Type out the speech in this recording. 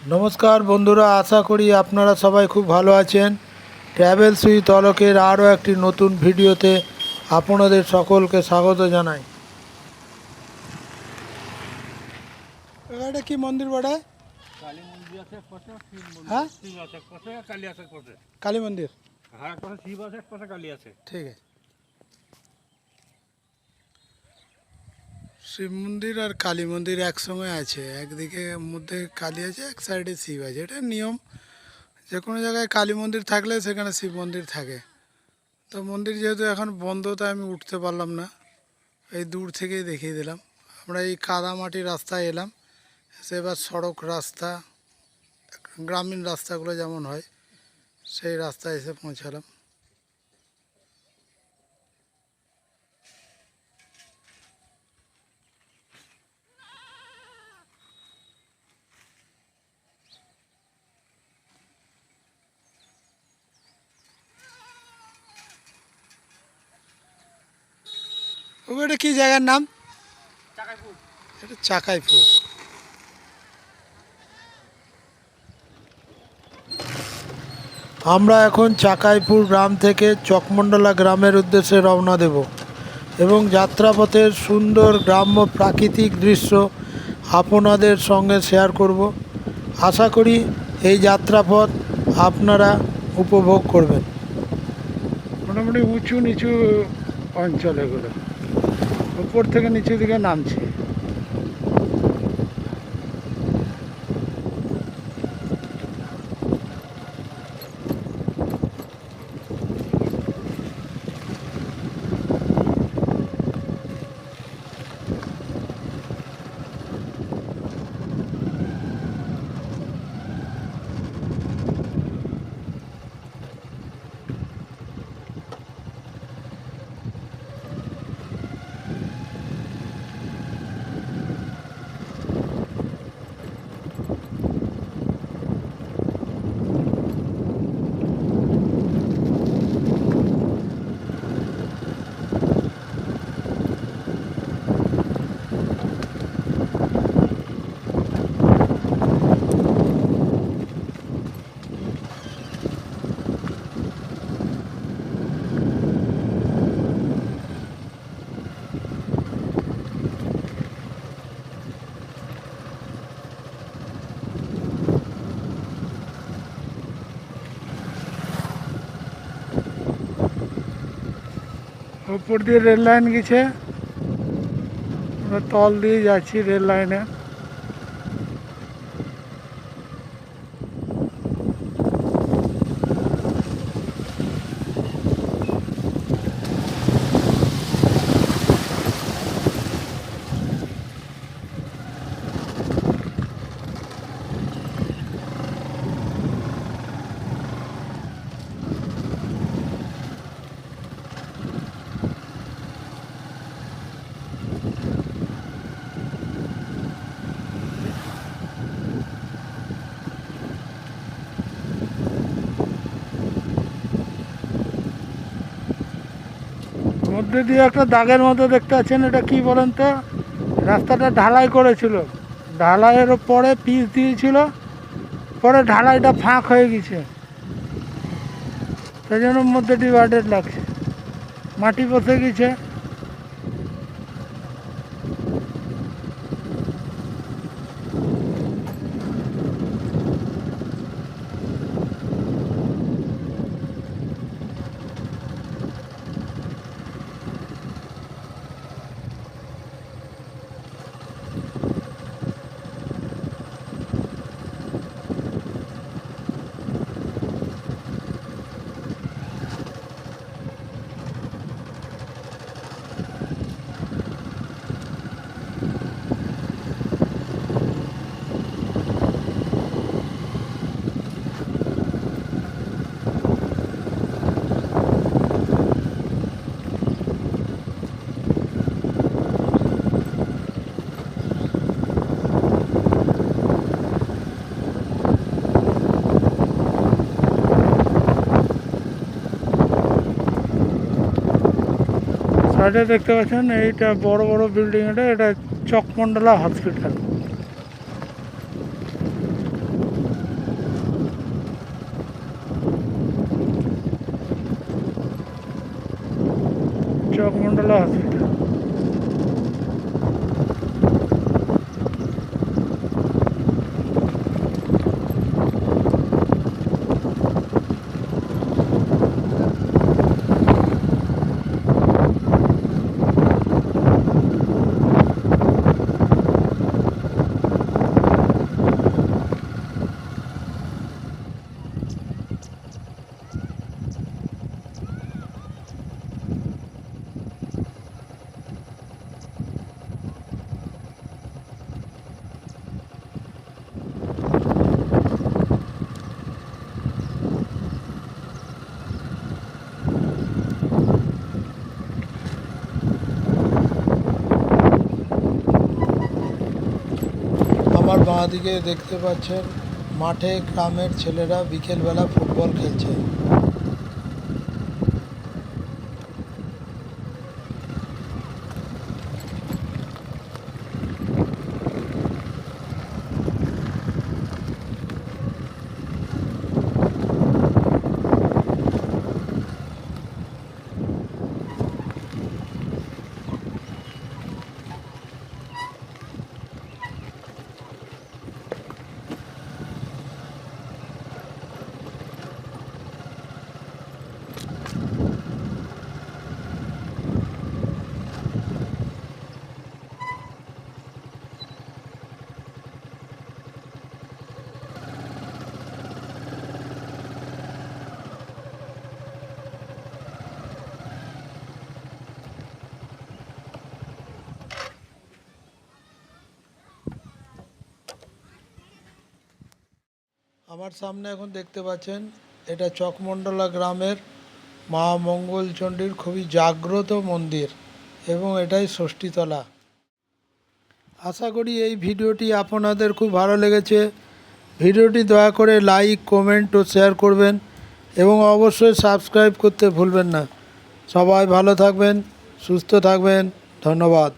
নমস্কার বন্ধুরা আশা করি আপনারা সবাই খুব ভালো আছেন। ট্র্যাভেল সুইথ অলোকের আরও একটি নতুন ভিডিওতে আপনাদের সকলকে স্বাগত জানাই। এটা কি মন্দির বড়া কালী মন্দির হ্যাঁ? কালী ঠিক আছে। শিব মন্দির আর কালী মন্দির একসঙ্গে আছে। একদিকে মধ্যে কালী আছে, এক সাইডে শিব আছে। এটা নিয়ম। যে কোনো জায়গায় কালী মন্দির থাকলে সেখানে শিব মন্দির থাকে। তো মন্দির যেহেতু এখন বন্ধ, তাই আমি উঠতে পারলাম না। এই দূর থেকেই দেখিয়ে দিলাম। আমরা এই কাদামাটি রাস্তায় এলাম। এসে এবার সড়ক রাস্তা, গ্রামীণ রাস্তাগুলো যেমন হয়, সেই রাস্তায় এসে পৌঁছালাম। ওটা কি জায়গার নাম? এটা চাকাইপুর। আমরা এখন চাকাইপুর গ্রাম থেকে চকমন্ডলা গ্রামের উদ্দেশ্যে রওনা দেব এবং যাত্রাপথের সুন্দর গ্রাম্য প্রাকৃতিক দৃশ্য আপনাদের সঙ্গে শেয়ার করব। আশা করি এই যাত্রাপথ আপনারা উপভোগ করবেন। মোটামুটি উঁচু নিচু অঞ্চল এগুলো। উপর থেকে নিচের দিকে নামছে। উপর দিয়ে রেল লাইন গেছে আমরা তল দিয়ে যাচ্ছি রেল লাইনে মধ্যে দিয়ে একটা দাগের মতো দেখতে পাচ্ছেন, এটা কি বলেন তো? রাস্তাটা ঢালাই করেছিল। ঢালাইয়ের পরে পিস দিয়েছিল, পরে ঢালাইটা ফাঁক হয়ে গেছে। সেই জন্য মধ্যে ডিভাইডেড লাগছে। মাটি বসে গেছে। সাইডে দেখতে পাচ্ছেন এইটা বড় বড় বিল্ডিং এটা এটা চকমন্ডলা হসপিটাল। চকমন্ডলা হসপিটাল। বাঁ দিকে দেখতে পাচ্ছেন মাঠে গ্রামের ছেলেরা বিকেলবেলা ফুটবল খেলছে। আমার সামনে এখন দেখতে পাচ্ছেন, এটা চকমণ্ডলা গ্রামের মা মঙ্গলচণ্ডীর খুবই জাগ্রত মন্দির এবং এটাই ষষ্ঠীতলা। আশা করি এই ভিডিওটি আপনাদের খুব ভালো লেগেছে। ভিডিওটি দয়া করে লাইক, কমেন্ট ও শেয়ার করবেন এবং অবশ্যই সাবস্ক্রাইব করতে ভুলবেন না। সবাই ভালো থাকবেন, সুস্থ থাকবেন, ধন্যবাদ।